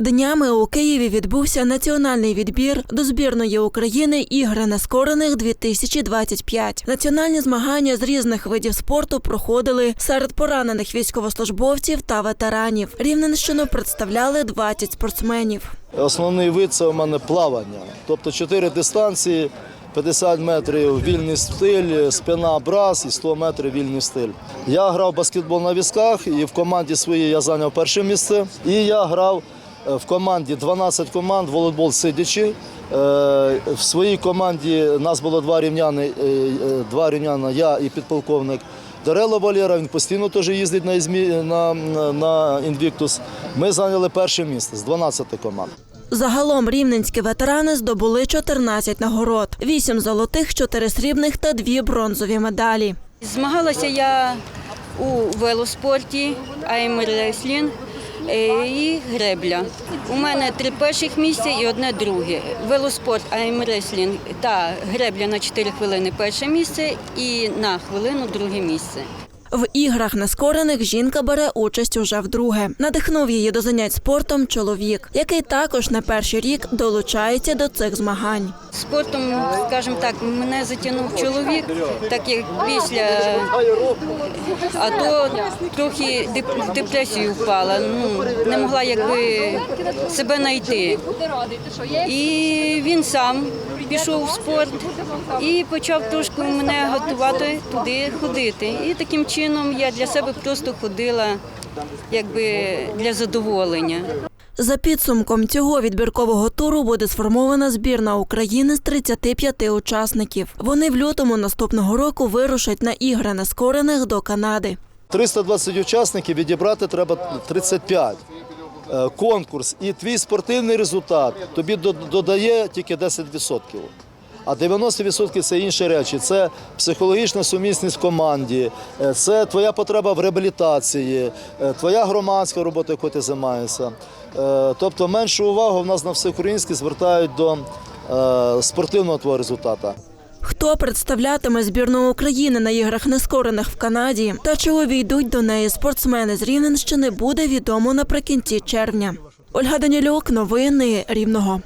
Днями у Києві відбувся національний відбір до збірної України ігри нескорених 2025 Національні змагання з різних видів спорту проходили серед поранених військовослужбовців та ветеранів. Рівненщину представляли 20 спортсменів. Основний вид це у мене плавання. Тобто чотири дистанції, 50 метрів вільний стиль, спина брас і 100 метрів вільний стиль. Я грав баскетбол на візках і в команді своїй я зайняв перше місце. І я грав в команді 12 команд, волейбол сидячи. Е, В своїй команді нас було два рівняни, е, е, два рівняна, я і підполковник. Дарело Валера, він постійно теж їздить на, Ізмі, на, на, Інвіктус. Ми зайняли перше місце з 12 команд. Загалом рівненські ветерани здобули 14 нагород: 8 золотих, 4 срібних та 2 бронзові медалі. Змагалася я у велоспорті, аймреслінг і гребля. У мене три перших місця і одне друге. Велоспорт, аймреслінг та гребля на 4 хвилини перше місце і на хвилину друге місце. В іграх нескорених жінка бере участь уже вдруге. Надихнув її до занять спортом чоловік, який також на перший рік долучається до цих змагань. Спортом, скажімо так, мене затягнув чоловік, так як після АТО трохи деп- депресію впала. Ну, не могла якби себе знайти. І він сам пішов в спорт і почав трошки мене готувати туди ходити. І таким чином я для себе просто ходила якби для задоволення. За підсумком цього відбіркового туру буде сформована збірна України з 35 учасників. Вони в лютому наступного року вирушать на ігри нескорених до Канади. 320 учасників відібрати треба 35. Е, Конкурс і твій спортивний результат тобі додає тільки 10%. А 90% це інші речі. Це психологічна сумісність в команді, е, це твоя потреба в реабілітації, е, твоя громадська робота, якою ти займаєшся. Тобто меншу увагу в нас на всеукраїнській звертають до спортивного твого результату. Хто представлятиме збірну України на іграх нескорених в Канаді та чи увійдуть до неї спортсмени з Рівненщини, буде відомо наприкінці червня. Ольга Данілюк, новини Рівного.